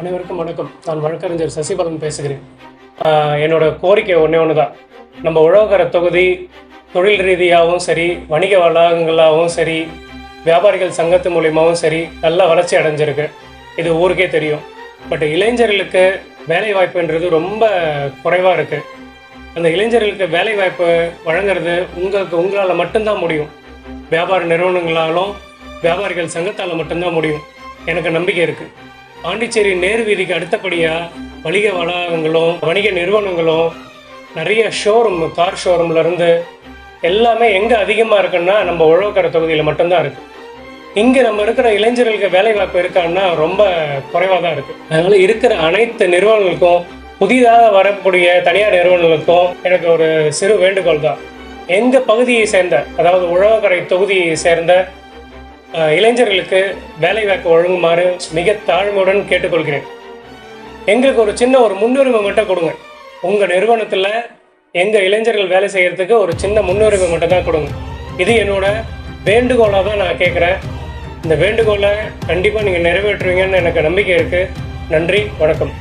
அனைவருக்கும் வணக்கம். நான் வழக்கறிஞர் சசிபலன் பேசுகிறேன். என்னோட கோரிக்கை ஒன்றே ஒன்று தான் நம்ம உழவுகர தொகுதி தொழில் ரீதியாகவும் சரி வணிக வளாகங்களாகவும் சரி வியாபாரிகள் சங்கத்து மூலியமாகவும் சரி நல்ல வளர்ச்சி அடைஞ்சிருக்கு. இது ஊருக்கே தெரியும். பட் இளைஞர்களுக்கு வேலை வாய்ப்புன்றது ரொம்ப குறைவாக இருக்குது அந்த இளைஞர்களுக்கு வேலை வாய்ப்பு வழங்குறது உங்களுக்கு உங்களால் மட்டும்தான் முடியும். வியாபார நிறுவனங்களாலும் வியாபாரிகள் சங்கத்தால் மட்டும்தான் முடியும். எனக்கு நம்பிக்கை இருக்குது பாண்டிச்சேரி நேரு வீதிக்கு அடுத்தபடியாக வணிக வளாகங்களும் வணிக நிறுவனங்களும் நிறைய ஷோரூம் கார் ஷோரூம்ல இருந்து எல்லாமே எங்கே அதிகமாக இருக்குன்னா நம்ம உழவுக்கரை தொகுதியில் மட்டும்தான் இருக்குது இங்கே நம்ம இருக்கிற இளைஞர்களுக்கு வேலை வாய்ப்பு இருக்கான்னா ரொம்ப குறைவாக தான் இருக்குது அதனால் இருக்கிற அனைத்து நிறுவனங்களுக்கும் புதிதாக வரக்கூடிய தனியார் நிறுவனங்களுக்கும் எனக்கு ஒரு சிறு வேண்டுகோள் தான். எங்கள் பகுதியை சேர்ந்த அதாவது உழவக்கரை தொகுதியை சேர்ந்த இளைஞர்களுக்கு வேலை வாய்ப்பு வழங்குமாறு மிக தாழ்மையுடன் கேட்டுக்கொள்கிறேன். எங்களுக்கு ஒரு சின்ன ஒரு முன்னுரிமை மட்டும் கொடுங்க. உங்கள் நிறுவனத்தில் எங்கள் இளைஞர்கள் வேலை செய்கிறதுக்கு ஒரு சின்ன முன்னுரிமை மட்டும் தான் கொடுங்க. இது என்னோட வேண்டுகோளாக தான் நான் கேட்குறேன் இந்த வேண்டுகோளை கண்டிப்பாக நீங்கள் நிறைவேற்றுவீங்கன்னு எனக்கு நம்பிக்கை இருக்குது நன்றி வணக்கம்.